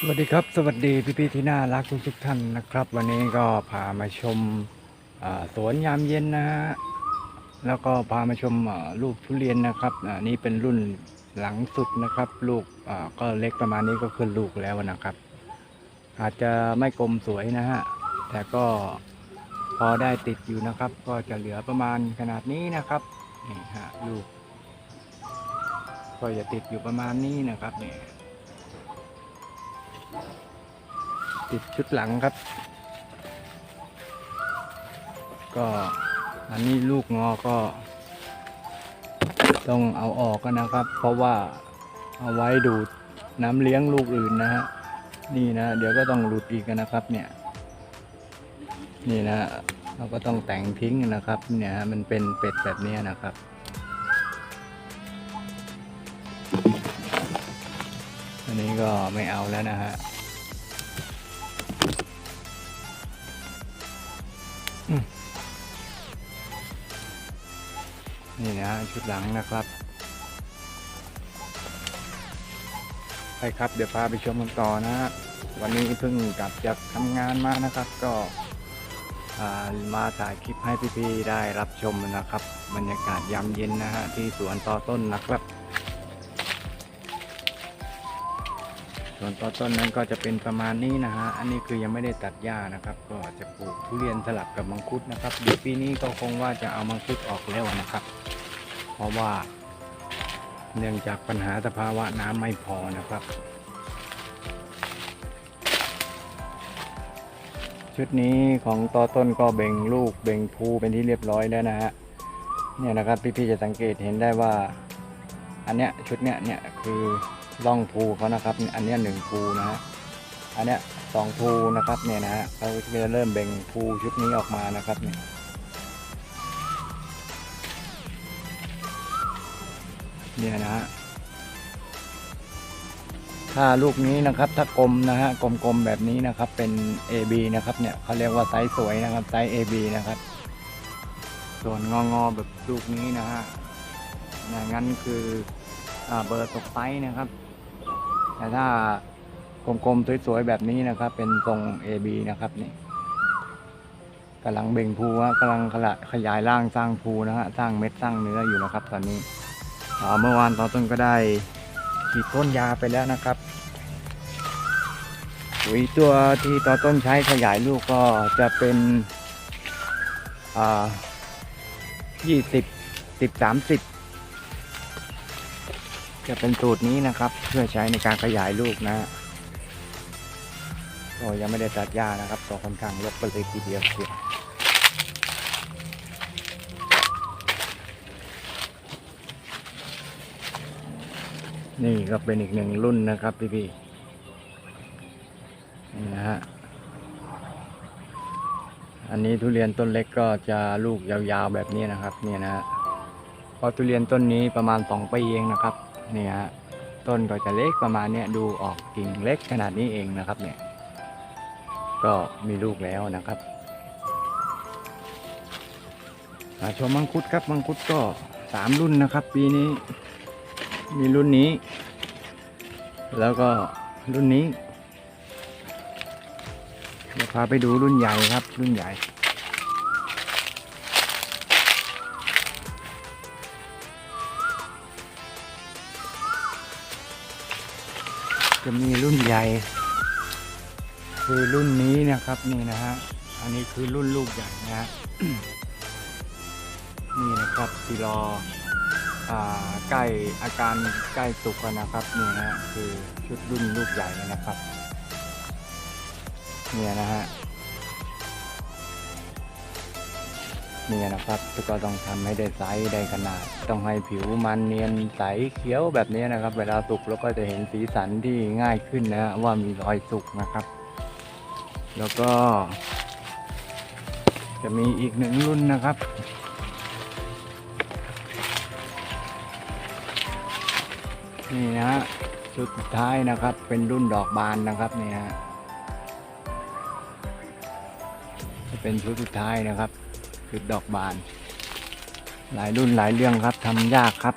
สวัสดีครับ สวัสดีพี่พี่ๆที่น่ารักทุกทุกๆท่านนะครับ วันนี้ก็พามาชมสวนยามเย็นนะฮะแล้วก็พามาชมลูกทุเรียนนะครับอ่านี่เป็นรุ่นหลังสุดนะครับ ลูกก็เล็กประมาณนี้ก็ขึ้นลูกแล้วนะครับ อาจจะไม่กลมสวยนะฮะแต่ก็พอได้ติดอยู่นะครับ ก็จะเหลือประมาณขนาดนี้นะครับนี่ฮะลูก ก็จะติดอยู่ประมาณนี้นะครับเนี่ย ติดชุดหลังครับ ก็อันนี้ลูกงอก็ ต้องเอาออกกันนะครับ เพราะว่าเอาไว้ดูดน้ำเลี้ยงลูกอื่นนะฮะนี่นะ เดี๋ยวก็ต้องหลุดอีกนะครับ เนี่ย นี่นะเราก็ต้องแต่งทิ้งนะครับ เนี่ยมันเป็นเป็ดแบบนี้นะครับอันนี้ก็ไม่เอาแล้วนะฮะ นี่นะชุดหลังนะครับ ไปครับเดี๋ยวพาไปชมกันต่อนะฮะวันนี้เพิ่งกลับจากทำงานมานะครับ ก็มาถ่ายคลิปให้พี่ๆได้รับชมนะครับ บรรยากาศยามเย็นนะฮะที่สวนต่อต้นนะครับส่วนต่อต้นนั้นก็จะเป็นประมาณนี้นะฮะ อันนี้คือยังไม่ได้ตัดหญ้านะครับ ก็จะปลูกทุเรียนสลับกับมังคุดนะครับ เดี๋ยวปีนี้ก็คงว่าจะเอามังคุดออกแล้วนะครับ เพราะว่า เนื่องจากปัญหาสภาวะน้ำไม่พอนะครับ ชุดนี้ของตอต้นก็เบ่งลูกเบ่งภูเป็นที่เรียบร้อยแล้วนะฮะเนี่ยนะครับพี่ๆจะสังเกตเห็นได้ว่า อันเนี้ยชุดเนี้ยเนี่ยคือร่องภูเขานะครับ อันเนี้ยหนึ่งภูนะฮะอันเนี้ยสองภูนะครับเนี่ยนะฮะเขาจะเริ่มเบ่งภูชุดนี้ออกมานะครับเนี่ย เนี่ยนะฮะถ้าลูกนี้นะครับถ้ากลมนะฮะกลมๆแบบนี้นะครับเป็น AB นะครับเนี่ยเขาเรียกว่าไซส์สวยนะครับไซส์ AB นะครับ ส่วนงองๆแบบลูกนี้นะฮะอย่างนั้นคืออเบอร์ตกไซส์นะครับ แต่ถ้ากลมๆสวยๆแบบนี้นะครับ เป็นทรง AB นะครับนี่กำลังเบ่งภูฮะกำลังขยายร่างสร้างภูนะฮะสร้างเม็ดสร้างเนื้ออยู่นะครับ ตอนนี้ เมื่อวานตอนต้นก็ได้ฉีดพ่นยาไปแล้วนะครับปุ๋ยตัวที่ตอนต้นใช้ขยายลูกก็จะเป็นยี่สิบสิบสามสิบจะเป็นสูตรนี้นะครับ เพื่อใช้ในการขยายลูกนะก็ยังไม่ได้ตัดหญ้านะครับตัวค่อนข้างลกไปเลยทีเดียวเชีย นี่ก็เป็นอีกหนึ่งรุ่นนะครับพี่พี่ๆนี่นะฮะ อันนี้ทุเรียนต้นเล็กก็จะลูกยาวๆแบบนี้นะครับนี่นะฮะพราะทุเรียนต้นนี้ประมาณสองปีเองนะครับนี่ฮะต้นก็จะเล็กประมาณเนี้ยดูออกกิ่งเล็กขนาดนี้เองนะครับเนี่ย ก็มีลูกแล้วนะครับมาชมมังคุดครับมังคุดก็สามรุ่นนะครับ ปีนี้ มีรุ่นนี้ แล้วก็รุ่นนี้เดี๋ยวพาไปดูรุ่นใหญ่ครับ รุ่นใหญ่ จะมีรุ่นใหญ่ คือรุ่นนี้นะครับนี่นะฮะอันนี้คือรุ่นลูกใหญ่นะฮะนี่นะครับที่รออ่า ใกล้อาการใกล้สุกแล้วนะครับนี่นะฮะคือชุดรุ่นลูกใหญ่นะครับเนี่ยนะฮะเนี่ยนะครับก็ต้องทำให้ได้ไซส์ได้ขนาด ต้องให้ผิวมันเนียนใสเขียวแบบนี้นะครับ เวลาสุกแล้วก็จะเห็นสีสันที่ง่ายขึ้นนะฮะว่ามีรอยสุกนะครับ แล้วก็ จะมีอีกหนึ่งรุ่นนะครับ นี่นะฮะชุดสุดท้ายนะครับ เป็นรุ่นดอกบานนะครับนี่ฮะจะเป็นชุดสุดท้ายนะครับชุดดอกบาน หลายรุ่นหลายเรื่องครับทำยากครับ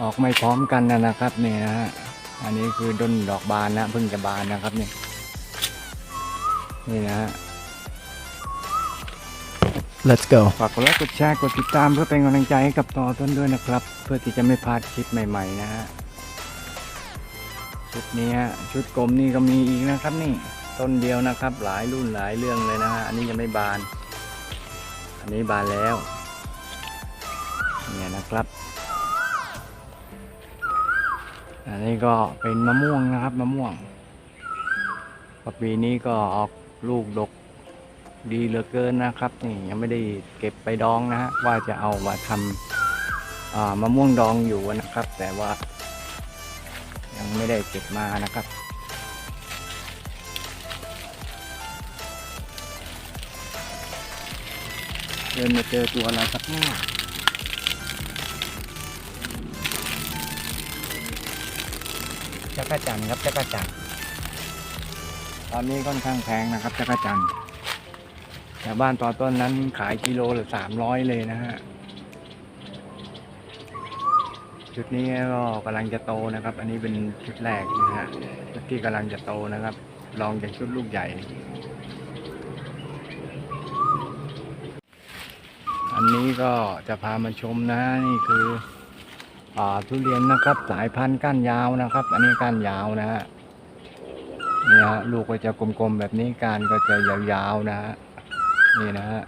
ออกไม่พร้อมกันนะนะครับนี่นะฮะอันนี้คือต้นดอกบานนะเพิ่งจะบานนะครับเนี่ยนี่นะฮะ Let's go. ฝากกดไลค์กดแชร์กดติดตามเพื่อเป็นกำลังใจให้กับต่อต้นด้วยนะครับ เพื่อที่จะไม่พลาดคลิปใหม่ ๆ นะฮะชุดนี้ฮะชุดกลมนี่ก็มีอีกนะครับนี่ต้นเดียวนะครับ หลายรุ่นหลายเรื่องเลยนะฮะอันนี้ยังไม่บาน อันนี้บานแล้วเนี่ยนะครับ อันนี้ก็เป็นมะม่วงนะครับมะม่วงปีนี้ก็ออกลูกดก ดีเหลือเกินนะครับ นี่ยังไม่ได้เก็บไปดองนะฮะว่าจะเอามาทำมะม่วงดองอยู่นะครับ แต่ว่า ยังไม่ได้เก็บมานะครับเดินมาเจอตัวอะไรสักหน้าจักรจันทร์ครับจักรจันทร์ตอนนี้ค่อนข้างแพงนะครับจักรจันทร์ แถวบ้านต่อต้นนั้นขายกิโลละสามร้อยเลยนะฮะชุดนี้ก็กำลังจะโตนะครับ อันนี้เป็นชุดแรกนะฮะชุดที่กำลังจะโตนะครับ ลองจากชุดลูกใหญ่ อันนี้ก็จะพามาชมนะนี่คืออทุเรียนนะครับ สายพันธุ์ก้านยาวนะครับ อันนี้ก้านยาวนะฮะนี่ฮะลูกก็จะกลมๆแบบนี้ก้านก็จะยาวๆนะฮะ นี่นะฮะ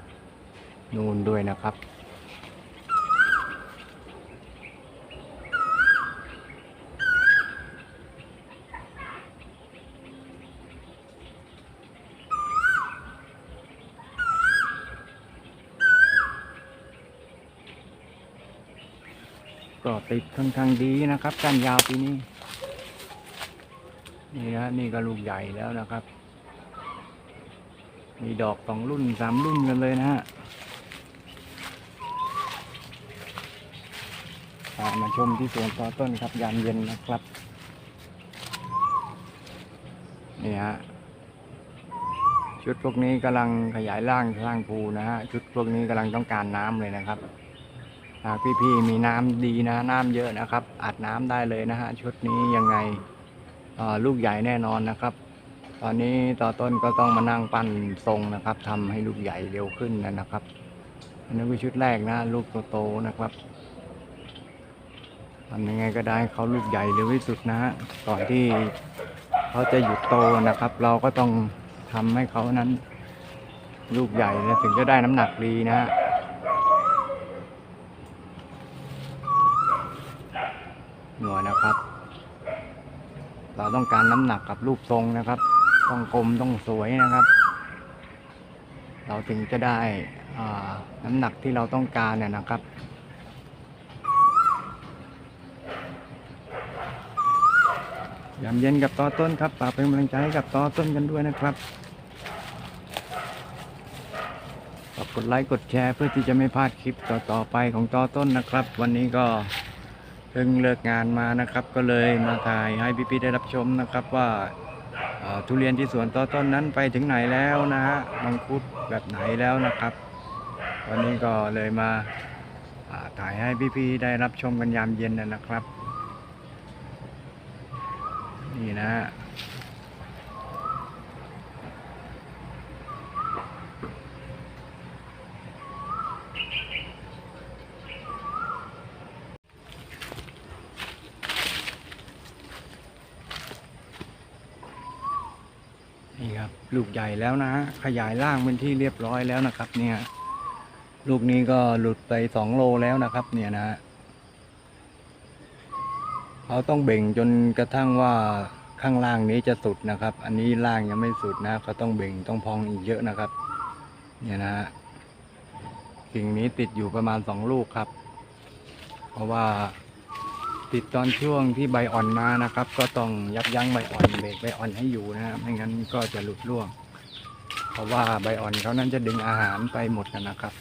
นูนด้วยนะครับ ก็ติดค่อนข้างดีนะครับก้านยาวปีนี้ นี่นะนี่ก็ลูกใหญ่แล้วนะครับ มีดอกสองรุ่นสามรุ่นกันเลยนะฮะพามาชมที่สวนต่อต้นครับยามเย็นนะครับ นี่ฮะชุดพวกนี้กำลังขยายร่างสร้างภูนะฮะชุดพวกนี้กำลังต้องการน้ำเลยนะครับหากพี่ๆมีน้ำดีนะ น้ำเยอะนะครับอัดน้ำได้เลยนะฮะชุดนี้ยังไงลูกใหญ่แน่นอนนะครับ ตอนนี้ต่อต้นก็ต้องมานั่งปั้นทรงนะครับทำให้ลูกใหญ่เร็วขึ้นนะครับ อันนี้คือชุดแรกนะลูกโตๆนะครับทำยังไงก็ได้เขาลูกใหญ่เร็วที่สุดนะฮะก่อนที่เขาจะหยุดโตนะครับ เราก็ต้องทำให้เขานั้น ลูกใหญ่นะถึงจะได้น้ำหนักดีนะฮะหน่วยนะครับ เราต้องการน้ำหนักกับรูปทรงนะครับ ต้องกลมต้องสวยนะครับ เราถึงจะได้น้ำหนักที่เราต้องการเนี่ยนะครับยามเย็นกับต่อต้นครับฝากเป็นกำลังใจให้กับต่อต้นกันด้วยนะครับฝากกดไลค์กดแชร์เพื่อที่จะไม่พลาดคลิปต่อๆไปของต่อต้นนะครับ วันนี้ก็เพิ่งเลิกงานมานะครับ ก็เลยมาถ่ายให้พี่ๆได้รับชมนะครับว่า ทุเรียนที่สวนต้นต้นนั้นไปถึงไหนแล้วนะฮะมังคุดแบบไหนแล้วนะครับ วันนี้ก็เลยมาถ่ายให้พี่ๆได้รับชมกันยามเย็นนะนะครับ นี่นะฮะ นี่ครับ ลูกใหญ่แล้วนะฮะขยายร่างเป็นที่เรียบร้อยแล้วนะครับ เนี่ย ลูกนี้ก็หลุดไปสองโลแล้วนะครับ เนี่ยนะฮะเขาต้องเบ่งจนกระทั่งว่าข้างล่างนี้จะสุดนะครับ อันนี้ล่างยังไม่สุดนะเขาต้องเบ่งต้องพองอีกเยอะนะครับ เนี่ยนะฮะกิ่งนี้ติดอยู่ประมาณสองลูกครับ เพราะว่า ติดตอนช่วงที่ใบอ่อนมานะครับ ก็ต้องยับยั้งใบอ่อนเบรกใบอ่อนให้อยู่นะฮะไม่งั้นก็จะหลุดร่วง เพราะว่าใบอ่อนเขานั้นจะดึงอาหารไปหมดกันนะครับ